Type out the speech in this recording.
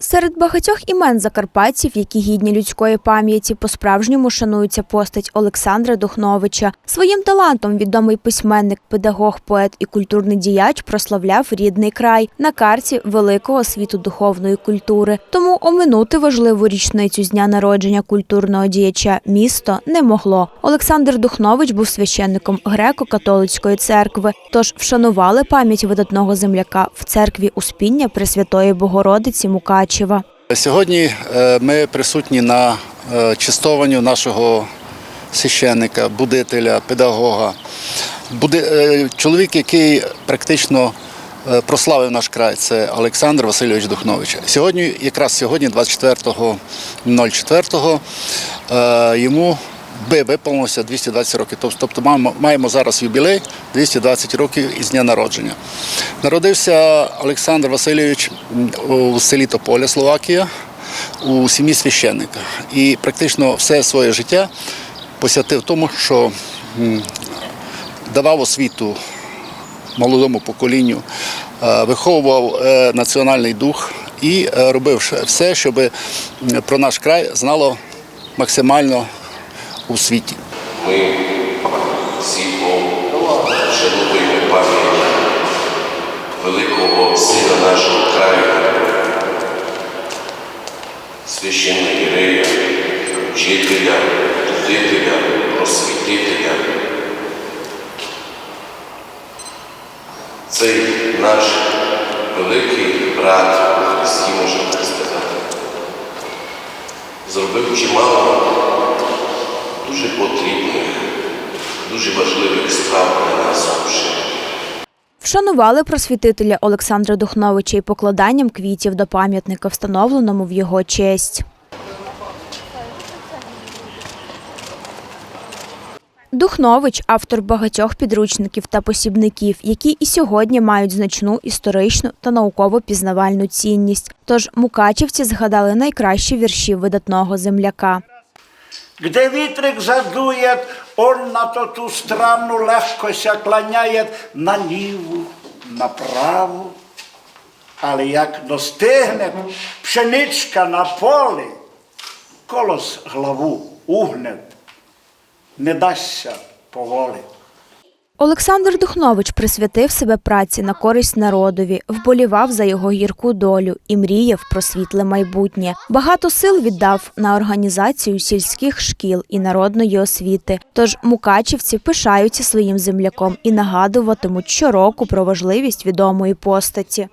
Серед багатьох імен закарпатців, які гідні людської пам'яті, по-справжньому шанується постать Олександра Духновича. Своїм талантом відомий письменник, педагог, поет і культурний діяч прославляв рідний край на карті великого світу духовної культури. Тому оминути важливу річницю з дня народження культурного діяча місто не могло. Олександр Духнович був священником греко-католицької церкви, тож вшанували пам'ять видатного земляка в церкві Успіння Пресвятої Богородиці Мукачева. Сьогодні е, ми присутні на е, чистованню нашого священника, будителя, педагога. Буди- е, Чоловік, який практично е, прославив наш край, це Олександр Васильович Духнович. Сьогодні, якраз сьогодні, 24.04, е, йому би виповнилося 220 років. Тобто маємо зараз юбілей 220 років із дня народження. Народився Олександр Васильович у селі Тополя, Словакія, у сім'ї священника. І практично все своє життя посвятив тому, що давав освіту молодому поколінню, е, виховував е, національний дух і е, робив все, щоб про наш край знало максимально у світі. Ми всі великого сина нашого краю, священного єрея, вчителя, будителя, просвітителя. Цей наш великий брат у Христі, можна так сказати, зробив чимало дуже потрібних, дуже важливих справ для нас уже. Вшанували просвітителя Олександра Духновича і покладанням квітів до пам'ятника, встановленому в його честь. Духнович автор багатьох підручників та посібників, які і сьогодні мають значну історичну та науково-пізнавальну цінність. Тож мукачівці згадали найкращі вірші видатного земляка. Gdy witryk zaduje, tu stranu lekko się klaniaje na liwu, na prawo. Ale jak dostигне pszeniczka na pole, kolos главу угне, не дасться поволі. Олександр Духнович присвятив себе праці на користь народові, вболівав за його гірку долю і мріяв про світле майбутнє. Багато сил віддав на організацію сільських шкіл і народної освіти. Тож мукачівці пишаються своїм земляком і нагадуватимуть щороку про важливість відомої постаті.